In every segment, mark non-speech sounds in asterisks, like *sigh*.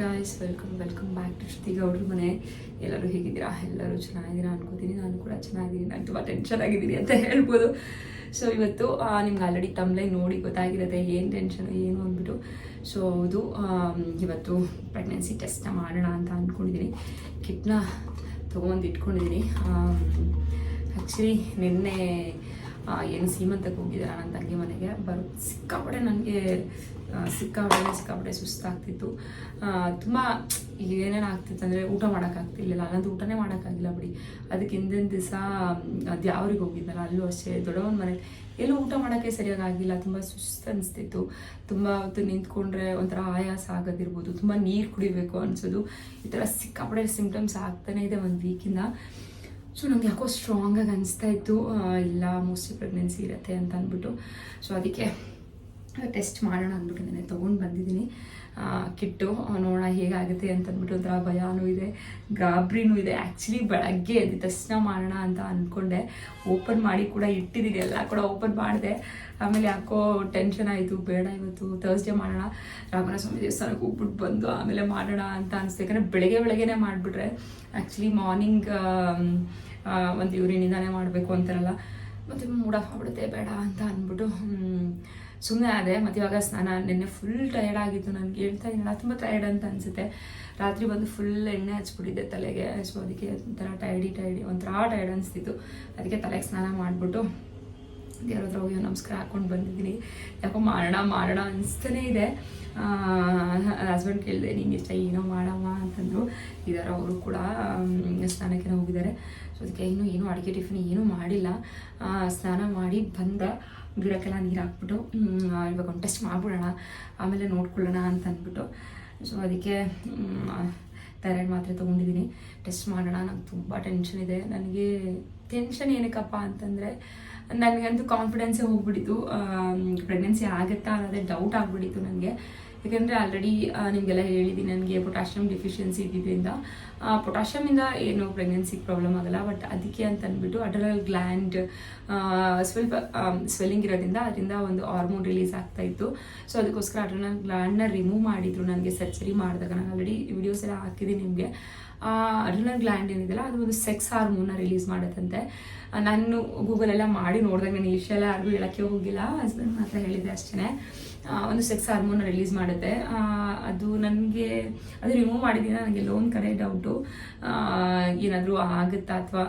Guys welcome welcome back to Shruti ಗೌಡ್ರ ಮನೆ. ಎಲ್ಲರೂ ಹೇಗಿದ್ದೀರಾ? ಎಲ್ಲರೂ ಚೆನ್ನಾಗಿದ್ದೀರಾ ಅನ್ಕೋತೀನಿ. ನಾನು ಕೂಡ ಚೆನ್ನಾಗಿದ್ದೀನಿ. ನಾನು ತುಂಬ ಟೆನ್ಷನ್ ಆಗಿದ್ದೀನಿ ಅಂತ ಹೇಳ್ಬೋದು. ಸೊ ಇವತ್ತು ನಿಮ್ಗೆ ಆಲ್ರೆಡಿ ತಮ್ಮಲೇ ನೋಡಿ ಗೊತ್ತಾಗಿರುತ್ತೆ ಏನು ಟೆನ್ಷನ್ ಏನು ಅಂದ್ಬಿಟ್ಟು. ಸೊ ಹೌದು ಇವತ್ತು ಪ್ರೆಗ್ನೆನ್ಸಿ ಟೆಸ್ಟ್ನ ಮಾಡೋಣ ಅಂತ ಅಂದ್ಕೊಂಡಿದ್ದೀನಿ ಕಿಟ್ನ ತೊಗೊಂಡು ಇಟ್ಕೊಂಡಿದ್ದೀನಿ. ಆ್ಯಕ್ಚುಲಿ ನಿನ್ನೆ ಏನು ಸೀಮಂತಕ್ಕೆ ಹೋಗಿದ್ದಾರೆ ನನ್ನ ತಂಗಿ ಮನೆಗೆ, ಬರೋ, ಸಿಕ್ಕಾಪಟ್ಟೆ ನನಗೆ ಸಿಕ್ಕಾಪಟ್ಟೆ ಸಿಕ್ಕಾಪಟ್ಟೆ ಸುಸ್ತಾಗ್ತಿತ್ತು. ತುಂಬ ಏನೇನು ಆಗ್ತಿತ್ತು ಅಂದರೆ ಊಟ ಮಾಡೋಕ್ಕಾಗ್ತಿರ್ಲಿಲ್ಲ ಅಲ್ಲಂತೂ ಊಟನೇ ಮಾಡೋಕ್ಕಾಗಿಲ್ಲ ಬಿಡಿ. ಅದಕ್ಕೆ ಹಿಂದಿನ ದಿವಸ ದ್ಯಾವ್ರಿಗೆ ಯಾವ್ರಿಗೆ ಹೋಗಿದ್ದಲ್ಲ ಅಲ್ಲೂ ಅಷ್ಟೇ ದೊಡ್ಡವನ ಮನೇಲಿ. ಎಲ್ಲೂ ಊಟ ಮಾಡೋಕ್ಕೆ ಸರಿಯಾಗಿ ಆಗಿಲ್ಲ. ತುಂಬ ಸುಸ್ತು ಅನಿಸ್ತಿತ್ತು. ತುಂಬ ಹೊತ್ತು ನಿಂತ್ಕೊಂಡ್ರೆ ಒಂಥರ ಆಯಾಸ ಆಗೋದಿರ್ಬೋದು. ತುಂಬ ನೀರು ಕುಡಿಬೇಕು ಅನಿಸೋದು. ಈ ಥರ ಸಿಕ್ಕಾಪಡೆ ಸಿಂಪ್ಟಮ್ಸ್ ಆಗ್ತಾನೇ ಇದೆ ಒಂದು ವೀಕಿಂದ ಸೊ ನಂಗೆ ಯಾಕೋ ಸ್ಟ್ರಾಂಗಾಗಿ ಅನಿಸ್ತಾ ಇತ್ತು ಇಲ್ಲ ಮೋಸ್ಟ್ಲಿ ಪ್ರೆಗ್ನೆನ್ಸಿ ಇರುತ್ತೆ ಅಂತ ಅಂದ್ಬಿಟ್ಟು ಸೊ ಅದಕ್ಕೆ ಟೆಸ್ಟ್ ಮಾಡೋಣ ಅಂದ್ಬಿಟ್ಟು ನಾನು ತೊಗೊಂಡು ಬಂದಿದ್ದೀನಿ. ಕಿಟ್ಟು ನೋಡೋಣ ಹೇಗಾಗುತ್ತೆ ಅಂತಂದ್ಬಿಟ್ಟು ಒಂಥರ ಭಯನೂ ಇದೆ, ಗಾಬ್ರಿನೂ ಇದೆ. ಆ್ಯಕ್ಚುಲಿ ಬೆಳಗ್ಗೆ ಎದ್ದು ತಕ್ಷಣ ಮಾಡೋಣ ಅಂತ ಅಂದ್ಕೊಂಡೆ ಓಪನ್ ಮಾಡಿ ಕೂಡ ಇಟ್ಟಿದ್ದೀನಿ ಎಲ್ಲ ಕೂಡ ಓಪನ್ ಮಾಡಿದೆ. ಆಮೇಲೆ ಯಾಕೋ ಟೆನ್ಷನ್ ಆಯಿತು, ಬೇಡ ಇವತ್ತು ಥರ್ಸ್ಡೇ ಮಾಡೋಣ. ರಾಮನ ಸ್ವಾಮಿ ದೇವಸ್ಥಾನಕ್ಕೆ ಹೋಗ್ಬಿಟ್ಟು ಬಂದು ಆಮೇಲೆ ಮಾಡೋಣ ಅಂತ ಅನಿಸ್ತು. ಯಾಕಂದರೆ ಬೆಳಗ್ಗೆ ಬೆಳಗ್ಗೆನೇ ಮಾಡಿಬಿಟ್ರೆ ಆ್ಯಕ್ಚುಲಿ ಮಾರ್ನಿಂಗ್ ಒಂದು ಯೂರಿನಿಂದಾನೇ ಮಾಡಬೇಕು ಅಂತಾರಲ್ಲ. ಮತ್ತು ಮೂಡ ಆಗ್ಬಿಡುತ್ತೆ, ಬೇಡ ಅಂತ ಅಂದ್ಬಿಟ್ಟು ಸುಮ್ಮನೆ ಆದರೆ ಮತ್ತು ಇವಾಗ ಸ್ನಾನ, ನಿನ್ನೆ ಫುಲ್ ಟಯರ್ಡ್ ಆಗಿತ್ತು ನನಗೆ ಹೇಳ್ತಾ ಇದ್ದೀನಲ್ಲ ತುಂಬ ಟಯರ್ಡ್ ಅಂತ ಅನಿಸುತ್ತೆ. ರಾತ್ರಿ ಬಂದು ಫುಲ್ ಎಣ್ಣೆ ಹಚ್ಬಿಟ್ಟಿದ್ದೆ ತಲೆಗೆ. ಸೊ ಅದಕ್ಕೆ ಒಂಥರ ಟೈಡಿ ಟೈಡಿ ಒಂಥರ ಟೈರ್ಡ್ ಅನಿಸ್ತಿತ್ತು. ಅದಕ್ಕೆ ತಲೆಗೆ ಸ್ನಾನ ಮಾಡಿಬಿಟ್ಟು ದೇವ್ರ ಹತ್ರ ಹೋಗಿ ನಮಸ್ಕಾರ ಹಾಕ್ಕೊಂಡು ಬಂದಿದ್ದೀನಿ. ಯಾಕೋ ಮಾಡೋಣ ಮಾಡೋಣ ಅನಿಸ್ತಾನೆ ಇದೆ. ಹಸ್ಬೆಂಡ್ ಕೇಳಿದೆ, ನಿಂಗೆ ಇಷ್ಟ ಏನೋ ಮಾಡಮ್ಮ ಅಂತಂದರು. ಇದ್ದಾರೆ ಅವರು ಕೂಡ ಸ್ನಾನಕ್ಕೆ ಹೋಗಿದ್ದಾರೆ. ಸೊ ಅದಕ್ಕೆ ಇನ್ನೂ ಏನೂ ಅಡುಗೆ, ಟಿಫಿನ್ ಏನೂ ಮಾಡಿಲ್ಲ. ಸ್ನಾನ ಮಾಡಿ ಬಂದೆ ಗಿಡಕ್ಕೆಲ್ಲ ನೀರು ಹಾಕ್ಬಿಟ್ಟು ಇವಾಗ ಒಂದು ಟೆಸ್ಟ್ ಮಾಡಿಬಿಡೋಣ, ಆಮೇಲೆ ನೋಡ್ಕೊಳ್ಳೋಣ ಅಂತ ಅಂದ್ಬಿಟ್ಟು. ಸೊ ಅದಕ್ಕೆ ಥೈರಾಯ್ಡ್ ಮಾತ್ರೆ ತೊಗೊಂಡಿದ್ದೀನಿ ಟೆಸ್ಟ್ ಮಾಡೋಣ, ನಂಗೆ ತುಂಬ ಟೆನ್ಷನ್ ಇದೆ. ನನಗೆ ಟೆನ್ಷನ್ ಏನಕ್ಕಪ್ಪ ಅಂತಂದರೆ ನನಗಂತೂ ಕಾನ್ಫಿಡೆನ್ಸೇ ಹೋಗ್ಬಿಟ್ಟಿತ್ತು ಪ್ರೆಗ್ನೆನ್ಸಿ ಆಗುತ್ತಾ ಅನ್ನೋದೇ ಡೌಟ್ ಆಗಿಬಿಟ್ಟಿತ್ತು ನನಗೆ. ಯಾಕೆಂದರೆ ಆಲ್ರೆಡಿ ನಿಮಗೆಲ್ಲ ಹೇಳಿದ್ದೀನಿ ನನಗೆ ಪೊಟ್ಯಾಷಿಯಮ್ ಡಿಫಿಷಿಯನ್ಸಿ ಇದ್ದಿದ್ದರಿಂದ ಪೊಟ್ಯಾಷಿಯಮಿಂದ ಏನು ಪ್ರೆಗ್ನೆನ್ಸಿಗೆ ಪ್ರಾಬ್ಲಮ್ ಆಗಲ್ಲ ಬಟ್ ಅದಕ್ಕೆ ಅಂತ ಅಂದ್ಬಿಟ್ಟು ಅಡ್ರಲ್ ಗ್ಲ್ಯಾಂಡ್ ಸ್ವಲ್ಪ ಸ್ವೆಲ್ಲಿಂಗ್ ಇರೋದ್ರಿಂದ ಅದರಿಂದ ಒಂದು ಹಾರ್ಮೋನ್ ರಿಲೀಸ್ ಆಗ್ತಾ ಇತ್ತು. ಸೊ ಅದಕ್ಕೋಸ್ಕರ ಅಡ್ರನಲ್ ಗ್ಲ್ಯಾಂಡ್ನ ರಿಮೂವ್ ಮಾಡಿದ್ರು ನನಗೆ ಸರ್ಜರಿ ಮಾಡಿದಾಗ. ನಾನು ಆಲ್ರೆಡಿ ವಿಡಿಯೋಸ್ ಎಲ್ಲ ಹಾಕಿದ್ದೀನಿ ನಿಮಗೆ. ಅಡ್ರಿನಲ್ ಗ್ಲ್ಯಾಂಡ್ ಏನಿದೆಯಲ್ಲ, ಅದು ಒಂದು ಸೆಕ್ಸ್ ಹಾರ್ಮೋನ್ನ ರಿಲೀಸ್ ಮಾಡುತ್ತಂತೆ. ನಾನು ಗೂಗಲೆಲ್ಲ ಮಾಡಿ ನೋಡಿದಾಗ ನಾನು ಈ ಎಲ್ಲ ಯಾರಿಗೂ ಹೇಳೋಕ್ಕೆ ಹೋಗಿಲ್ಲ ಹಸ್ಬೆಂಡ್ ಮಾತ್ರ ಹೇಳಿದ್ದೆ ಅಷ್ಟೇ ಒಂದು ಸೆಕ್ಸ್ ಹಾರ್ಮೋನ್ ರಿಲೀಸ್ ಮಾಡುತ್ತೆ. ಅದು ನನಗೆ, ಅದು ರಿಮೂವ್ ಮಾಡಿದ್ದೀನಿ ನನಗೆ ಲೋನ್ ಕಡೆ ಡೌಟು ಏನಾದರೂ ಆಗುತ್ತಾ ಅಥವಾ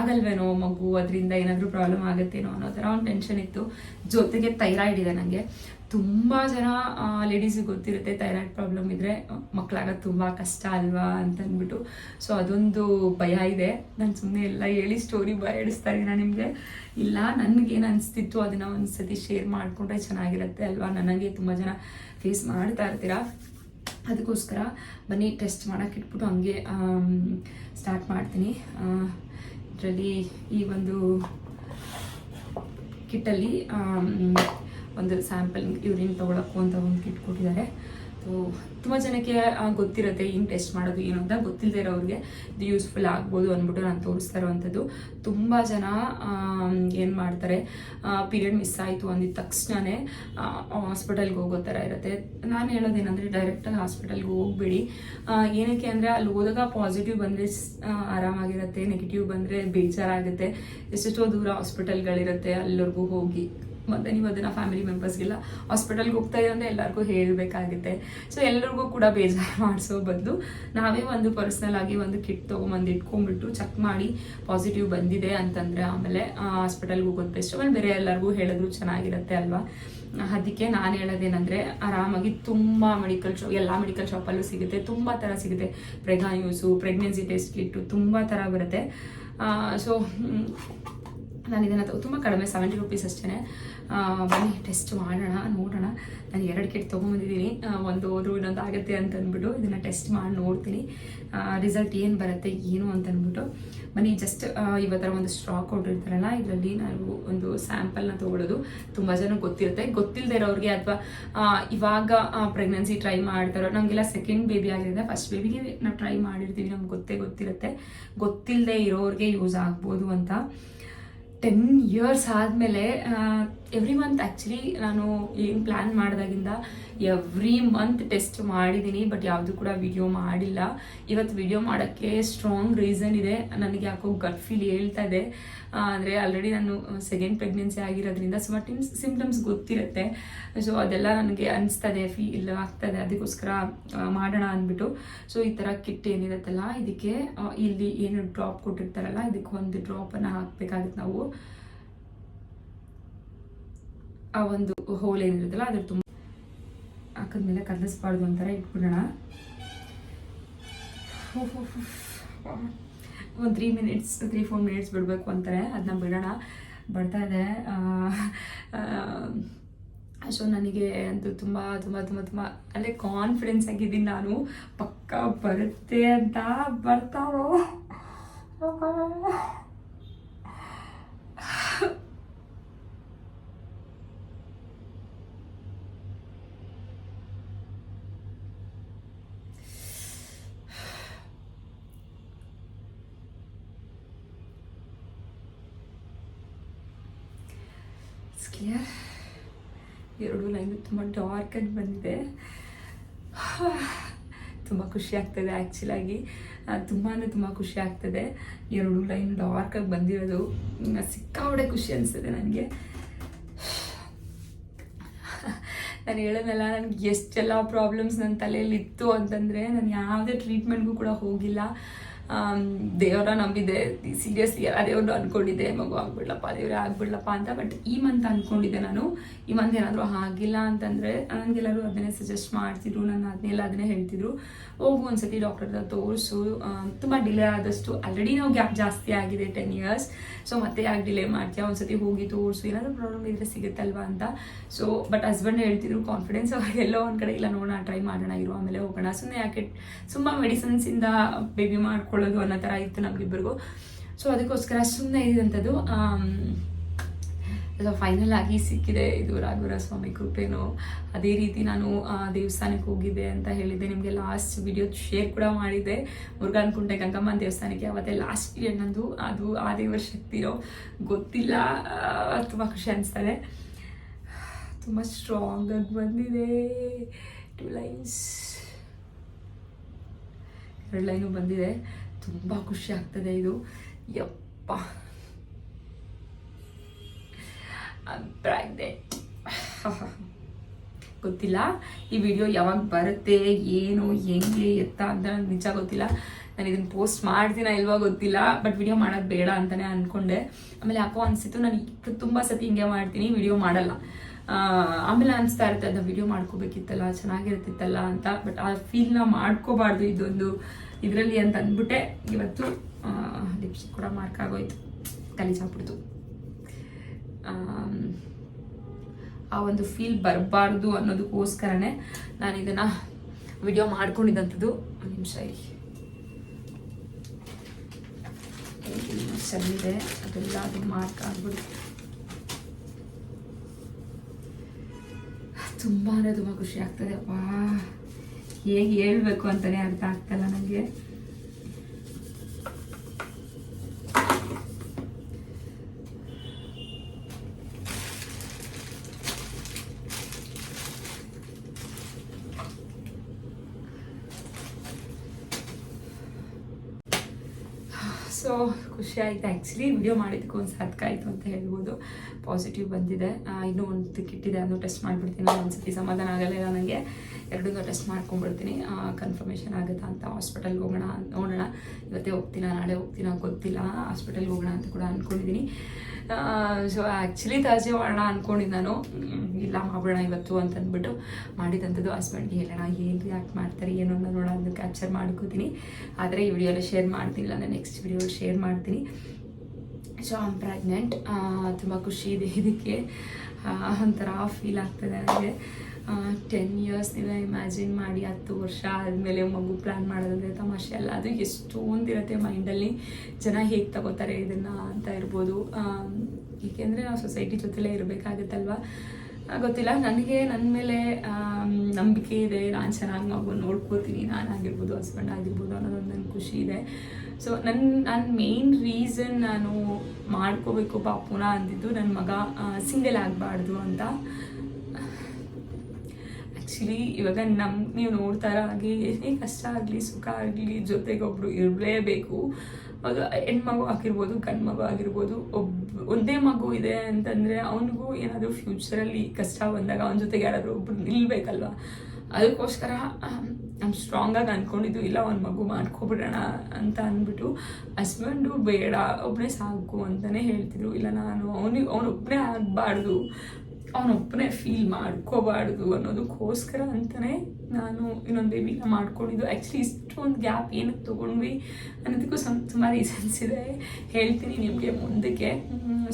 ಆಗಲ್ವೇನೋ ಮಗು, ಅದರಿಂದ ಏನಾದರೂ ಪ್ರಾಬ್ಲಮ್ ಆಗುತ್ತೇನೋ ಅನ್ನೋ ಥರ ಒಂದು ಟೆನ್ಷನ್ ಇತ್ತು. ಜೊತೆಗೆ ಥೈರಾಯ್ಡ್ ಇದೆ ನನಗೆ ತುಂಬ ಜನ ಲೇಡೀಸಿಗೆ ಗೊತ್ತಿರುತ್ತೆ ಥೈರಾಯ್ಡ್ ಪ್ರಾಬ್ಲಮ್ ಇದ್ದರೆ ಮಕ್ಕಳಾಗೋದು ತುಂಬ ಕಷ್ಟ ಅಲ್ವಾ ಅಂತ ಅಂದ್ಬಿಟ್ಟು ಸೊ ಅದೊಂದು ಭಯ ಇದೆ. ನಾನು ಸುಮ್ಮನೆ ಎಲ್ಲ ಹೇಳಿ ಸ್ಟೋರಿ ಭಯ ಇಡಿಸ್ತಾ ನಾನು ನಿಮಗೆ? ಇಲ್ಲ, ನನಗೇನು ಅನಿಸ್ತಿತ್ತು ಅದನ್ನು ಒಂದು ಸತಿ ಶೇರ್ ಮಾಡಿಕೊಂಡ್ರೆ ಚೆನ್ನಾಗಿರುತ್ತೆ ಅಲ್ವಾ? ನನಗೆ ತುಂಬ ಜನ ಫೇಸ್ ಮಾಡ್ತಾ ಇರ್ತೀರಾ? ಅದಕ್ಕೋಸ್ಕರ ಬನ್ನಿ ಟೆಸ್ಟ್ ಮಾಡೋಕೆ ಇಟ್ಬಿಟ್ಟು ಹಂಗೆ ಸ್ಟಾರ್ಟ್ ಮಾಡ್ತೀನಿ. ಇದರಲ್ಲಿ ಈ ಒಂದು ಕಿಟ್ಟಲ್ಲಿ ಒಂದು ಸ್ಯಾಂಪಲ್ ಯೂರಿನ್ ತೊಗೊಳಕ್ಕೂ ಅಂತ ಒಂದು ಕಿಟ್ ಕೊಟ್ಟಿದ್ದಾರೆ. ಸೊ ತುಂಬ ಜನಕ್ಕೆ ಗೊತ್ತಿರುತ್ತೆ ಹಿಂಗೆ ಟೆಸ್ಟ್ ಮಾಡೋದು ಏನು ಅಂತ. ಗೊತ್ತಿಲ್ಲದೆ ಇರೋರಿಗೆ ಇದು ಯೂಸ್ಫುಲ್ ಆಗ್ಬೋದು ಅಂದ್ಬಿಟ್ಟು ನಾನು ತೋರಿಸ್ತಾ ಇರೋವಂಥದ್ದು ತುಂಬ ಜನ ಏನು ಮಾಡ್ತಾರೆ ಪೀರಿಯಡ್ ಮಿಸ್ ಆಯಿತು ಅಂದಿದ ತಕ್ಷಣವೇ ಹಾಸ್ಪಿಟಲ್ಗೆ ಹೋಗೋ ಥರ ಇರುತ್ತೆ. ನಾನು ಹೇಳೋದೇನಂದರೆ ಡೈರೆಕ್ಟಾಗಿ ಹಾಸ್ಪಿಟಲ್ಗೆ ಹೋಗಬೇಡಿ. ಏನಕ್ಕೆ ಅಂದರೆ ಅಲ್ಲಿ ಹೋದಾಗ ಪಾಸಿಟಿವ್ ಬಂದರೆ ಆರಾಮಾಗಿರುತ್ತೆ ನೆಗೆಟಿವ್ ಬಂದರೆ ಬೇಜಾರಾಗುತ್ತೆ. ಎಷ್ಟೆಷ್ಟೋ ದೂರ ಹಾಸ್ಪಿಟಲ್ಗಳಿರುತ್ತೆ ಅಲ್ಲಿವರೆಗೂ ಹೋಗಿ. ಮತ್ತು ನೀವು ಅದನ್ನು ಫ್ಯಾಮಿಲಿ ಮೆಂಬರ್ಸ್ಗೆಲ್ಲ ಹಾಸ್ಪಿಟಲ್ಗೆ ಹೋಗ್ತಾ ಇದ್ರೆ ಎಲ್ಲರಿಗೂ ಹೇಳಬೇಕಾಗುತ್ತೆ. ಸೊ ಎಲ್ಲರಿಗೂ ಕೂಡ ಬೇಜಾರು *laughs* ಮಾಡಿಸೋ ಬದಲು ನಾವೇ ಒಂದು ಪರ್ಸ್ನಲ್ ಆಗಿ ಒಂದು ಕಿಟ್ ತೊಗೊಂಬಂದು ಇಟ್ಕೊಂಡ್ಬಿಟ್ಟು ಚೆಕ್ ಮಾಡಿ ಪಾಸಿಟಿವ್ ಬಂದಿದೆ ಅಂತಂದರೆ ಆಮೇಲೆ ಹಾಸ್ಪಿಟಲ್ಗೆ ಹೋಗೋದು ಬೆಸ್ಟ್ ಆಮೇಲೆ ಬೇರೆ ಎಲ್ಲರಿಗೂ ಹೇಳಿದ್ರು ಚೆನ್ನಾಗಿರುತ್ತೆ ಅಲ್ವಾ? ಅದಕ್ಕೆ ನಾನು ಹೇಳೋದೇನೆಂದರೆ ಆರಾಮಾಗಿ ತುಂಬ ಮೆಡಿಕಲ್ ಶಾಪ್ ಎಲ್ಲ ಮೆಡಿಕಲ್ ಶಾಪಲ್ಲೂ ಸಿಗುತ್ತೆ. ತುಂಬ ಥರ ಸಿಗುತ್ತೆ. Prega News pregnancy test kit ತುಂಬ ಥರ ಬರುತ್ತೆ. ಸೊ ನಾನು ಇದನ್ನು ತುಂಬ ಕಡಿಮೆ ಸೆವೆಂಟಿ ರುಪೀಸ್ ಅಷ್ಟೇ ಬನ್ನಿ ಟೆಸ್ಟ್ ಮಾಡೋಣ, ನೋಡೋಣ. ನಾನು ಎರಡು ಕಿಟ್ ತೊಗೊಂಬಂದಿದ್ದೀನಿ ಒಂದು ಹೋದ್ರು ಇನ್ನೊಂದು ಆಗುತ್ತೆ ಅಂತ ಅಂದ್ಬಿಟ್ಟು ಇದನ್ನು ಟೆಸ್ಟ್ ಮಾಡಿ ನೋಡ್ತೀನಿ. ರಿಸಲ್ಟ್ ಏನು ಬರುತ್ತೆ, ಏನು ಅಂತ ಅಂದ್ಬಿಟ್ಟು ಬನ್ನಿ ಜಸ್ಟ್ ಇವತ್ತರ ಒಂದು ಸ್ಟ್ರಾಕ್ ಕೊಟ್ಟಿರ್ತಾರಲ್ಲ ಇದರಲ್ಲಿ ನಾವು ಒಂದು ಸ್ಯಾಂಪಲ್ನ ತೊಗೊಳೋದು. ತುಂಬ ಜನ ಗೊತ್ತಿರುತ್ತೆ. ಗೊತ್ತಿಲ್ಲದೆ ಇರೋರಿಗೆ ಅಥವಾ ಇವಾಗ ಪ್ರೆಗ್ನೆನ್ಸಿ ಟ್ರೈ ಮಾಡ್ತಾರೋ, ನಮಗೆಲ್ಲ ಸೆಕೆಂಡ್ ಬೇಬಿ ಆಗಿದೆ ಫಸ್ಟ್ ಬೇಬಿಗೆ ನಾವು ಟ್ರೈ ಮಾಡಿರ್ತೀವಿ. ನಮ್ಗೆ ಗೊತ್ತೇ ಗೊತ್ತಿರುತ್ತೆ. ಗೊತ್ತಿಲ್ಲದೆ ಇರೋರಿಗೆ ಯೂಸ್ ಆಗ್ಬೋದು ಅಂತ. ಟೆನ್ ಇಯರ್ಸ್ ಆದಮೇಲೆ ಎವ್ರಿ ಮಂತ್ ಆ್ಯಕ್ಚುಲಿ ನಾನು ಏನು ಪ್ಲ್ಯಾನ್ ಮಾಡಿದಾಗಿಂದ ಎವ್ರಿ ಮಂತ್ ಟೆಸ್ಟ್ ಮಾಡಿದ್ದೀನಿ ಬಟ್ ಯಾವುದು ಕೂಡ ವಿಡಿಯೋ ಮಾಡಿಲ್ಲ. ಇವತ್ತು ವಿಡಿಯೋ ಮಾಡೋಕ್ಕೆ ಸ್ಟ್ರಾಂಗ್ ರೀಸನ್ ಇದೆ. ನನಗೆ ಯಾಕೋ ಗಟ್ ಫೀಲ್ ಹೇಳ್ತಾ ಇದೆ. ಅಂದರೆ ಆಲ್ರೆಡಿ ನಾನು ಸೆಕೆಂಡ್ ಪ್ರೆಗ್ನೆನ್ಸಿ ಆಗಿರೋದ್ರಿಂದ ಸುಮಾರು ಸಿಂಪ್ಟಮ್ಸ್ ಗೊತ್ತಿರುತ್ತೆ. ಸೊ ಅದೆಲ್ಲ ನನಗೆ ಅನಿಸ್ತದೆ ಫೀಲ್ ಆಗ್ತದೆ. ಅದಕ್ಕೋಸ್ಕರ ಮಾಡೋಣ ಅಂದ್ಬಿಟ್ಟು. ಸೊ ಈ ಥರ ಕಿಟ್ ಏನಿರುತ್ತಲ್ಲ, ಇದಕ್ಕೆ ಇಲ್ಲಿ ಏನು ಡ್ರಾಪ್ ಕೊಟ್ಟಿರ್ತಾರಲ್ಲ, ಇದಕ್ಕೆ ಒಂದು ಡ್ರಾಪನ್ನು ಹಾಕಬೇಕಾಗುತ್ತೆ ನಾವು. ಆ ಒಂದು ಹೋಲ್ ಏನಿರುತ್ತಲ್ಲ, ಅದ್ರ ತುಂಬ ಹಾಕಿದ್ಮೇಲೆ ಕದಲಿಸ್ಬಾರ್ದು ಅಂತಾರೆ, ಇಟ್ಬಿಡೋಣ. ಒಂದು three minutes three four minutes ಬಿಡಬೇಕು ಅಂತಾರೆ ಅದನ್ನ ಬಿಡೋಣ. ಬರ್ತಾ ಇದೆ. ಸೊ ನನಗೆ ಅಂತೂ ತುಂಬ ತುಂಬ ತುಂಬ ತುಂಬ, ಅಲ್ಲೇ ಕಾನ್ಫಿಡೆನ್ಸ್ ಆಗಿದ್ದೀನಿ ನಾನು. ಪಕ್ಕ ಬರುತ್ತೆ ಅಂತ ಬರ್ತಾವೋ ಸ್ಕಿಯರ್ ಎರಡು ಲೈನು ತುಂಬ ಡಾರ್ಕಾಗಿ ಬಂದಿದೆ. ತುಂಬ ಖುಷಿ ಆಗ್ತದೆ ಆ್ಯಕ್ಚುಲಾಗಿ ತುಂಬಾ ತುಂಬ ಖುಷಿ ಆಗ್ತದೆ. ಎರಡು ಲೈನ್ ಡಾರ್ಕಾಗಿ ಬಂದಿರೋದು ಸಿಕ್ಕಾಪಟ್ಟೆ ಖುಷಿ ಅನಿಸ್ತದೆ ನನಗೆ. ನಾನು ಹೇಳೋದಲ್ಲ, ನನಗೆ ಎಷ್ಟೆಲ್ಲ ಪ್ರಾಬ್ಲಮ್ಸ್ ನನ್ನ ತಲೆಯಲ್ಲಿ ಇತ್ತು ಅಂತಂದರೆ ನಾನು ಯಾವುದೇ ಟ್ರೀಟ್ಮೆಂಟ್ಗೂ ಕೂಡ ಹೋಗಿಲ್ಲ. ದೇವರ ನಂಬಿದೆ ಸೀರಿಯಸ್ಲಿ ದೇವ್ರನ್ನ ಅನ್ಕೊಂಡಿದ್ದೆ, ಮಗು ಆಗ್ಬಿಡ್ಲಪ್ಪ, ದೇವರೇ ಆಗ್ಬಿಡ್ಲಪ್ಪ ಅಂತ ಬಟ್ ಈ ಮಂತ್ ಅಂದ್ಕೊಂಡಿದ್ದೆ ನಾನು. ಈ ಮಂತ್ ಏನಾದರೂ ಆಗಿಲ್ಲ ಅಂತಂದರೆ ನನಗೆಲ್ಲರೂ ಅದನ್ನೇ ಸಜೆಸ್ಟ್ ಮಾಡ್ತಿದ್ರು, ನಾನು ಅದನ್ನೆಲ್ಲ ಅದನ್ನೇ ಹೇಳ್ತಿದ್ರು. ಹೋಗು ಒಂದ್ಸತಿ ಡಾಕ್ಟರ್ ಹತ್ರ ತೋರಿಸು ತುಂಬ ಡಿಲೇ ಆದಷ್ಟು ಆಲ್ರೆಡಿ ನಾವು ಗ್ಯಾಪ್ ಜಾಸ್ತಿ ಆಗಿದೆ ಟೆನ್ ಇಯರ್ಸ್ ಸೊ ಮತ್ತೆ ಯಾಕೆ ಡಿಲೇ ಮಾಡ್ತೀಯಾ? ಒಂದ್ಸತಿ ಹೋಗಿ ತೋರಿಸು. ಏನಾದರೂ ಪ್ರಾಬ್ಲಮ್ ಇದ್ರೆ ಸಿಗುತ್ತಲ್ವಾ ಅಂತ. ಸೊ ಬಟ್ ಹಸ್ಬೆಂಡ್ ಹೇಳ್ತಿದ್ರು ಕಾನ್ಫಿಡೆನ್ಸ್ ಅವ್ರಿಗೆ ಎಲ್ಲೋ ಒಂದು ಕಡೆ ಇಲ್ಲ, ನೋಡೋಣ ಟ್ರೈ ಮಾಡೋಣ, ಇರು, ಆಮೇಲೆ ಹೋಗೋಣ. ಸುಮ್ಮನೆ ಯಾಕೆ ತುಂಬ ಮೆಡಿಸಿನ್ಸಿಂದ ಬೇಬಿ ಮಾಡ್ಕೊಳ್ಳೋದು ಅನ್ನೋ ಥರ ಇತ್ತು ನಮಗಿಬ್ಬರಿಗೂ ಸೊ ಅದಕ್ಕೋಸ್ಕರ ಸುಮ್ಮನೆ ಇದಂಥದ್ದು ಸೊ ಫೈನಲ್ ಆಗಿ ಸಿಕ್ಕಿದೆ. ಇದು ರಾಘವರ ಸ್ವಾಮಿ ಕೃಪೆನೋ, ಅದೇ ರೀತಿ ನಾನು ದೇವಸ್ಥಾನಕ್ಕೆ ಹೋಗಿದ್ದೆ ಅಂತ ಹೇಳಿದ್ದೆ. ನಿಮಗೆ ಲಾಸ್ಟ್ ವಿಡಿಯೋ ಶೇರ್ ಕೂಡ ಮಾಡಿದ್ದೆ. ಮುರುಘಾನ್ ಕುಂಟೆ ಗಂಗಮ್ಮನ ದೇವಸ್ಥಾನಕ್ಕೆ ಅವತ್ತೇ ಲಾಸ್ಟ್ ಪೀರಿಯಡ್ ನಂದು, ಅದು ಆ ದೇವರ ಶಕ್ತಿರೋ ಗೊತ್ತಿಲ್ಲ ತುಂಬ ಖುಷಿ ಅನಿಸ್ತದೆ. ತುಂಬ ಸ್ಟ್ರಾಂಗ್ ಆಗಿ ಬಂದಿದೆ. ಟು ಲೈನ್ಸ್ ಎರಡು ಲೈನು ಬಂದಿದೆ. ತುಂಬ ಖುಷಿ ಆಗ್ತದೆ ಇದು. ಯಪ್ಪ. ಗೊತ್ತಿಲ್ಲ, ಈ ವಿಡಿಯೋ ಯಾವಾಗ ಬರುತ್ತೆ, ಏನು, ಹೆಂಗೆ, ಎತ್ತ ಅಂತ ನನಗೆ ನಿಜ ಗೊತ್ತಿಲ್ಲ. ನಾನು ಇದನ್ನು ಪೋಸ್ಟ್ ಮಾಡ್ತೀನ ಇಲ್ವಾ ಗೊತ್ತಿಲ್ಲ ಬಟ್ ವಿಡಿಯೋ ಮಾಡೋದು ಬೇಡ ಅಂತಲೇ ಅಂದ್ಕೊಂಡೆ ಆಮೇಲೆ ಯಾಕೋ ಅನಿಸಿತು ನಾನು ಈಗ ತುಂಬ ಸತಿ ಹಿಂಗೆ ಮಾಡ್ತೀನಿ ವಿಡಿಯೋ ಮಾಡಲ್ಲ. ಆಮೇಲೆ ಅನಿಸ್ತಾ ಇರುತ್ತೆ ಅದನ್ನ ವಿಡಿಯೋ ಮಾಡ್ಕೋಬೇಕಿತ್ತಲ್ಲ ಚೆನ್ನಾಗಿರ್ತಿತ್ತಲ್ಲ ಅಂತ ಬಟ್ ಆ ಫೀಲ್ನ ಮಾಡ್ಕೋಬಾರ್ದು ಇದೊಂದು. ಇದರಲ್ಲಿ ಅಂತ ಅಂದ್ಬಿಟ್ಟೆ. ಇವತ್ತು ಲಿಪ್ಸ್ಟಿಕ್ ಕೂಡ ಮಾರ್ಕ್ ಆಗೋಯ್ತು. ಗಲೀಜಾಗ್ಬಿಡ್ತು ಆ ಒಂದು ಫೀಲ್ ಬರಬಾರ್ದು ಅನ್ನೋದಕ್ಕೋಸ್ಕರನೇ ನಾನು ಇದನ್ನು ವಿಡಿಯೋ ಮಾಡ್ಕೊಂಡಿದ್ದಂಥದ್ದು ಒಂದು ನಿಮಿಷ ಸರಿದೆ ಅದೆಲ್ಲ ಅದು ಮಾರ್ಕ್ ಆಗ್ಬಿಡುತ್ತೆ. ತುಂಬಾ ತುಂಬ ಖುಷಿ ಆಗ್ತದೆ. ವಾ ಹೇಗೆ ಹೇಳ್ಬೇಕು ಅಂತಾನೆ ಅರ್ಥ ಆಗ್ತಲ್ಲ ನನಗೆ? ಸೊ ಖುಷಿ ಆಯ್ತು. ಆ್ಯಕ್ಚುಲಿ ವಿಡಿಯೋ ಮಾಡಿದ್ದಕ್ಕೊಂದು ಸಾರ್ಥಕ ಆಯಿತು ಅಂತ ಹೇಳ್ಬೋದು. ಪಾಸಿಟಿವ್ ಬಂದಿದೆ. ಇನ್ನೂ ಒಂದು ಕಿಟ್ಟಿದೆ ಅದು ಟೆಸ್ಟ್ ಮಾಡಿಬಿಡ್ತೀನಿ. ಒಂದು ಸತಿ ಸಮಾಧಾನ ಆಗಲ್ಲ ನನಗೆ ಎರಡನ್ನೂ ಟೆಸ್ಟ್ ಮಾಡ್ಕೊಂಡ್ಬಿಡ್ತೀನಿ. ಕನ್ಫರ್ಮೇಷನ್ ಆಗುತ್ತಾ ಅಂತ ಹಾಸ್ಪಿಟಲ್ಗೆ ಹೋಗೋಣ ನೋಡೋಣ. ಇವತ್ತೇ ಹೋಗ್ತೀನಾ, ನಾಳೆ ಹೋಗ್ತೀನ ಗೊತ್ತಿಲ್ಲ. ಹಾಸ್ಪಿಟಲ್ಗೆ ಹೋಗೋಣ ಅಂತ ಕೂಡ ಅಂದ್ಕೊಂಡಿದ್ದೀನಿ ಸೊ ಆ್ಯಕ್ಚುಲಿ ತಾಜೆ ಮಾಡೋಣ ಅಂದ್ಕೊಂಡಿದ್ದು ನಾನು. ಇಲ್ಲ ಮಾಡೋಣ ಇವತ್ತು ಅಂತಂದ್ಬಿಟ್ಟು ಮಾಡಿದಂಥದ್ದು ಹಸ್ಬೆಂಡ್ಗೆ ಹೇಳೋಣ. ಏನು ರಿಯಾಕ್ಟ್ ಮಾಡ್ತಾರೆ, ಏನು ಅನ್ನೋದು ನೋಡೋಣ ಅದನ್ನು ಕ್ಯಾಪ್ಚರ್ ಮಾಡ್ಕೋತೀನಿ. ಆದರೆ ಈ ವಿಡಿಯೋಲ್ಲಿ ಶೇರ್ ಮಾಡ್ತೀನಿ. ನಾನು ನೆಕ್ಸ್ಟ್ ವಿಡಿಯೋ ಶೇರ್ ಮಾಡ್ತೀನಿ. ಸೊ ಆಮ್ ಪ್ರೆಗ್ನೆಂಟ್ ತುಂಬ ಖುಷಿ ಇದೆ ಇದಕ್ಕೆ. ಆ, ಒಂಥರ ಫೀಲ್ ಆಗ್ತದೆ ನನಗೆ. ಟೆನ್ ಇಯರ್ಸ್ ನೀವು ಇಮ್ಯಾಜಿನ್ ಮಾಡಿ ಹತ್ತು ವರ್ಷ ಆದಮೇಲೆ ಮಗು ಪ್ಲ್ಯಾನ್ ಮಾಡೋದಂದರೆ ತಮಾಷೆ ಅಲ್ಲ. ಅದು ಎಷ್ಟೊಂದಿರುತ್ತೆ ಮೈಂಡಲ್ಲಿ ಜನ ಹೇಗೆ ತಗೋತಾರೆ ಇದನ್ನು ಅಂತ ಇರ್ಬೋದು. ಆಮ್, ಏಕೆಂದರೆ ನಾವು ಸೊಸೈಟಿ ಜೊತೆಲೇ ಇರಬೇಕಾಗುತ್ತಲ್ವ? ಆ, ಗೊತ್ತಿಲ್ಲ. ನನಗೆ ನನ್ನ ಮೇಲೆ ನಂಬಿಕೆ ಇದೆ. ನಾನು ಚೆನ್ನಾಗಿ ಮಗು ನೋಡ್ಕೋತೀನಿ. ನಾನಾಗಿರ್ಬೋದು ಹಸ್ಬೆಂಡ್ ಆಗಿರ್ಬೋದು ಅನ್ನೋದೊಂದು ನನಗೆ ಖುಷಿ ಇದೆ. ಸೊ ನನ್ನ ನನ್ನ ಮೇನ್ ರೀಸನ್ ನಾನು ಮಾಡ್ಕೋಬೇಕು ಪಾಪುನ ಅಂದಿದ್ದು ನನ್ನ ಮಗ ಸಿಂಗಲ್ ಆಗಬಾರ್ದು ಅಂತ. ಆ್ಯಕ್ಚುಲಿ ಇವಾಗ ನಮ್ಮ ನೀವು ನೋಡ್ತಾರ ಹಾಗೆ ಏನೇ ಕಷ್ಟ ಆಗಲಿ, ಸುಖ ಆಗಲಿ, ಜೊತೆಗೆ ಒಬ್ಬರು ಇರಲೇಬೇಕು. ಅದು ಹೆಣ್ಮಗು ಆಗಿರ್ಬೋದು ಗಂಡು ಮಗು ಆಗಿರ್ಬೋದು ಒಬ್ಬ ಒಂದೇ ಮಗು ಇದೆ ಅಂತಂದರೆ ಅವನಿಗೂ ಏನಾದರೂ ಫ್ಯೂಚರಲ್ಲಿ ಕಷ್ಟ ಬಂದಾಗ ಅವನ ಜೊತೆಗೆ ಯಾರಾದರೂ ಒಬ್ರು ನಿಲ್ಬೇಕಲ್ವ? ಅದಕ್ಕೋಸ್ಕರ ನಮ್ಮ ಸ್ಟ್ರಾಂಗಾಗಿ ಅಂದ್ಕೊಂಡಿದ್ದು ಇಲ್ಲ, ಒಂದು ಮಗು ಮಾಡ್ಕೊಬಿಡೋಣ ಅಂತ ಅಂದ್ಬಿಟ್ಟು, ಹಸ್ಬೆಂಡು ಬೇಡ ಒಬ್ಬನೇ ಸಾಕು ಅಂತಲೇ ಹೇಳ್ತಿದ್ರು. ಇಲ್ಲ, ನಾನು ಅವನಿಗೆ ಅವನೊಬ್ಬನೇ ಆಗಬಾರ್ದು ಅವನೊಬ್ಬನೇ ಫೀಲ್ ಮಾಡ್ಕೋಬಾರ್ದು ಅನ್ನೋದಕ್ಕೋಸ್ಕರ ಅಂತಲೇ ನಾನು ಇನ್ನೊಂದು ಬೇಬಿನ ಮಾಡ್ಕೊಂಡಿದ್ದು. ಆ್ಯಕ್ಚುಲಿ ಇಷ್ಟೊಂದು ಗ್ಯಾಪ್ ಏನಕ್ಕೆ ತೊಗೊಂಡ್ವಿ ಅನ್ನೋದಕ್ಕೂ ಸಮ್ ತುಂಬ ರೀಸನ್ಸ್ ಇದೆ. ಹೇಳ್ತೀನಿ ನಿಮಗೆ ಮುಂದಕ್ಕೆ.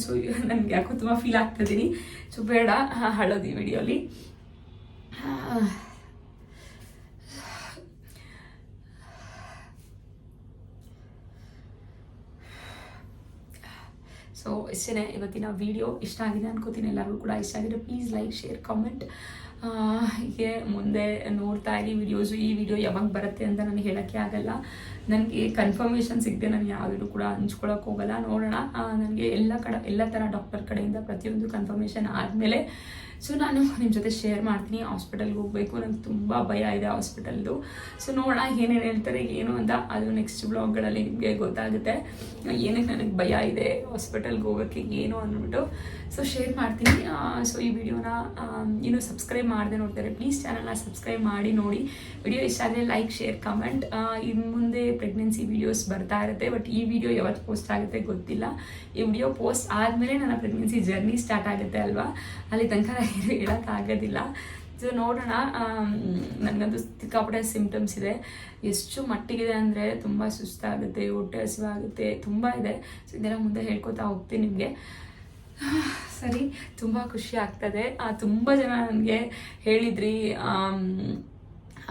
ಸೊ ನನಗೆ ಯಾಕೋ ತುಂಬ ಫೀಲ್ ಆಗ್ತಿದ್ದೀನಿ ಸೊ ಬೇಡ ಹಳೋದು ಈ ವಿಡಿಯೋಲಿ ಸೊ ಇಷ್ಟೇ ಇವತ್ತಿನ ವಿಡಿಯೋ ಇಷ್ಟ ಆಗಿದೆ ಅನ್ಕೋತೀನಿ. ಎಲ್ಲರಿಗೂ ಕೂಡ ಇಷ್ಟ ಆಗಿದೆ. ಪ್ಲೀಸ್ ಲೈಕ್ ಶೇರ್ ಕಾಮೆಂಟ್ ಹೀಗೆ ಮುಂದೆ ನೋಡ್ತಾ ಇರಿ ವಿಡಿಯೋಸು ಈ ವಿಡಿಯೋ ಯಾವಾಗ ಬರುತ್ತೆ ಅಂತ ನಾನು ಹೇಳೋಕ್ಕೆ ಆಗಲ್ಲ. ನನಗೆ ಕನ್ಫರ್ಮೇಷನ್ ಸಿಗದೆ ನಾನು ಯಾವುದೂ ಕೂಡ ಹಂಚ್ಕೊಳಕ್ಕೆ ಹೋಗಲ್ಲ. ನೋಡೋಣ. ನನಗೆ ಎಲ್ಲ ಕಡೆ, ಎಲ್ಲ ಥರ ಡಾಕ್ಟರ್ ಕಡೆಯಿಂದ ಪ್ರತಿಯೊಂದು ಕನ್ಫರ್ಮೇಷನ್ ಆದಮೇಲೆ ಸೊ ನಾನು ನಿಮ್ಮ ಜೊತೆ ಶೇರ್ ಮಾಡ್ತೀನಿ. ಹಾಸ್ಪಿಟಲ್ಗೆ ಹೋಗಬೇಕು. ನನಗೆ ತುಂಬ ಭಯ ಇದೆ ಹಾಸ್ಪಿಟಲ್ದು ಸೊ ನೋಡೋಣ ಏನೇನು ಹೇಳ್ತಾರೆ, ಏನು ಅಂತ. ಅದು ನೆಕ್ಸ್ಟ್ ಬ್ಲಾಗ್ಗಳಲ್ಲಿ ನಿಮಗೆ ಗೊತ್ತಾಗುತ್ತೆ. ಏನಕ್ಕೆ ನನಗೆ ಭಯ ಇದೆ ಹಾಸ್ಪಿಟಲ್ಗೆ ಹೋಗೋಕ್ಕೆ, ಏನು ಅಂದ್ಬಿಟ್ಟು. ಸೊ ಶೇರ್ ಮಾಡ್ತೀನಿ. ಸೊ ಈ ವಿಡಿಯೋನ ಇನ್ನೂ ಸಬ್ಸ್ಕ್ರೈಬ್ ಮಾಡದೆ ನೋಡ್ತಾರೆ. ಪ್ಲೀಸ್ ಚಾನಲ್ನ ಸಬ್ಸ್ಕ್ರೈಬ್ ಮಾಡಿ ನೋಡಿ. ವಿಡಿಯೋ ಇಷ್ಟ ಆದರೆ ಲೈಕ್ ಶೇರ್ ಕಮೆಂಟ್ ಇನ್ನು ಮುಂದೆ ಪ್ರೆಗ್ನೆನ್ಸಿ ವೀಡಿಯೋಸ್ ಬರ್ತಾ ಇರುತ್ತೆ ಬಟ್ ಈ ವಿಡಿಯೋ ಯಾವತ್ತು ಪೋಸ್ಟ್ ಆಗುತ್ತೆ ಗೊತ್ತಿಲ್ಲ. ಈ ವಿಡಿಯೋ ಪೋಸ್ಟ್ ಆದಮೇಲೆ ನನ್ನ ಪ್ರೆಗ್ನೆನ್ಸಿ ಜರ್ನಿ ಸ್ಟಾರ್ಟ್ ಆಗುತ್ತೆ ಅಲ್ವಾ? ಅಲ್ಲಿ ತನಕ ಹೇಳೋಕ್ಕಾಗೋದಿಲ್ಲ ಸೊ ನೋಡೋಣ ನನಗಂತೂ ಸಿಕ್ಕಾಪಟ್ಟೆ ಸಿಂಪ್ಟಮ್ಸ್ ಇದೆ. ಎಷ್ಟು ಮಟ್ಟಿಗಿದೆ ಅಂದರೆ ತುಂಬ ಸುಸ್ತಾಗುತ್ತೆ ಹೊಟ್ಟೆ ಹಸಿವಾಗುತ್ತೆ ತುಂಬ ಇದೆ. ಸೊ ಇದೆಲ್ಲ ಮುಂದೆ ಹೇಳ್ಕೊತಾ ಹೋಗ್ತೀನಿ ನಿಮಗೆ. *sighs* ಸರಿ, ತುಂಬ ಖುಷಿ ಆಗ್ತದೆ. ತುಂಬ ಜನ ನನಗೆ ಹೇಳಿದ್ರಿ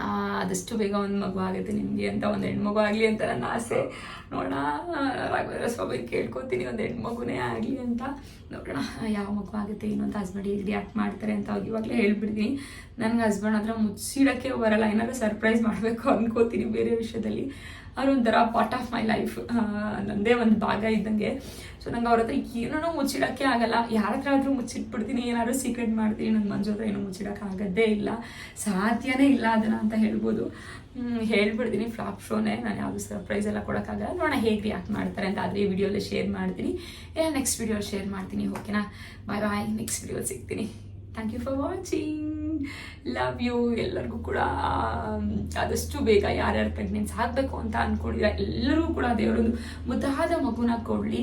ಆದಷ್ಟು ಬೇಗ ಒಂದು ಮಗು ಆಗುತ್ತೆ ನಿಮಗೆ ಅಂತ, ಒಂದು ಹೆಣ್ಮಗು ಆಗಲಿ ಅಂತ ನನ್ನ ಆಸೆ. ನೋಡೋಣ, ರಾಘವೇಂದ್ರ ಸ್ವಾಮಿ ಕೇಳ್ಕೊತೀನಿ, ಒಂದು ಹೆಣ್ಮಗುನೇ ಆಗಲಿ ಅಂತ. ನೋಡೋಣ, ಯಾವ ಮಗು ಆಗುತ್ತೆ, ಏನು ಅಂತ ಹಸ್ಬೆಂಡ್ ಹೇಗೆ ರಿಯಾಕ್ಟ್ ಮಾಡ್ತಾರೆ ಅಂತ ಅವ್ರು ಇವಾಗಲೇ ಹೇಳ್ಬಿಡ್ತೀನಿ. ನನಗೆ ಹಸ್ಬೆಂಡ್ ಹತ್ರ ಮುಚ್ಚಿಡೋಕ್ಕೆ ಬರಲ್ಲ, ಏನಾದರೂ ಸರ್ಪ್ರೈಸ್ ಮಾಡಬೇಕು ಅಂದ್ಕೋತೀನಿ ಬೇರೆ ವಿಷಯದಲ್ಲಿ. ಅವ್ರು ಒಂಥರ ಪಾರ್ಟ್ ಆಫ್ ಮೈ ಲೈಫ್ ನನ್ನದೇ ಒಂದು ಭಾಗ ಇದ್ದಂಗೆ. ಸೊ ನಂಗೆ ಅವ್ರ ಹತ್ರ ಏನೂ ಮುಚ್ಚಿಡೋಕ್ಕೆ ಆಗಲ್ಲ. ಯಾರ ಹತ್ರ ಆದರೂ ಮುಚ್ಚಿಟ್ಬಿಡ್ತೀನಿ, ಏನಾದರೂ ಸೀಕ್ರೆಟ್ ಮಾಡ್ತೀನಿ ನನ್ನ ಮಂಜು ಹತ್ರ ಏನೂ ಮುಚ್ಚಿಡೋಕೆ ಆಗೋದೇ ಇಲ್ಲ. ಸಾಧ್ಯನೇ ಇಲ್ಲ ಅದನ್ನು ಅಂತ ಹೇಳ್ಬೋದು. ಹೇಳ್ಬಿಡ್ತೀನಿ ಫ್ಲಾಪ್ ಶೋನೇ ನಾನು ಯಾವುದು ಸರ್ಪ್ರೈಸ್ ಎಲ್ಲ ಕೊಡೋಕ್ಕಾಗಲ್ಲ. ನೋಡೋಣ ಹೇಗೆ ರಿಯಾಕ್ಟ್ ಮಾಡ್ತಾರೆ ಅಂತ ಆದರೆ ಈ ವಿಡಿಯೋಲಿ ಶೇರ್ ಮಾಡ್ತೀನಿ. ಇಲ್ಲ ನೆಕ್ಸ್ಟ್ ವಿಡಿಯೋ ಶೇರ್ ಮಾಡ್ತೀನಿ ಓಕೆನಾ ಬಾಯ್ ಬಾಯ್ ನೆಕ್ಸ್ಟ್ ವಿಡಿಯೋ ಸಿಗ್ತೀನಿ. Thank you for watching love you ಎಲ್ಲರಿಗೂ ಕೂಡ ಆದಷ್ಟು ಬೇಗ ಯಾರ್ಯಾರು ಪ್ರೆಗ್ನೆನ್ಸ್ ಆಗಬೇಕು ಅಂತ ಅಂದ್ಕೊಂಡಿದ್ರೆ ಎಲ್ಲರೂ ಕೂಡ ದೇವರೊಂದು ಮುದ್ದಾದ ಮಗುನ ಕೊಡಲಿ.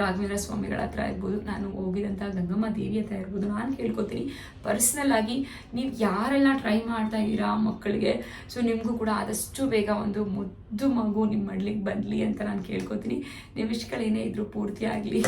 ರಾಘವೇಂದ್ರ ಸ್ವಾಮಿಗಳ ಹತ್ರ ಇರ್ಬೋದು, ನಾನು ಹೋಗಿದಂಥ ಗಂಗಮ್ಮ ದೇವಿ ಹತ್ರ ಇರ್ಬೋದು, ನಾನು ಕೇಳ್ಕೊತೀನಿ. ಪರ್ಸ್ನಲ್ ಆಗಿ ನೀವು ಯಾರೆಲ್ಲ ಟ್ರೈ ಮಾಡ್ತಾ ಇದ್ದೀರಾ ಮಕ್ಕಳಿಗೆ ಸೊ ನಿಮಗೂ ಕೂಡ ಆದಷ್ಟು ಬೇಗ ಒಂದು ಮುದ್ದು ಮಗು ನಿಮ್ಮ ಮಡ್ಲಿಗೆ ಬರಲಿ ಅಂತ ನಾನು ಕೇಳ್ಕೊತೀನಿ. ನಿಮ್ಮ ಇಷ್ಟಗಳೇನೇ ಇದ್ರೂ ಪೂರ್ತಿ ಆಗಲಿ.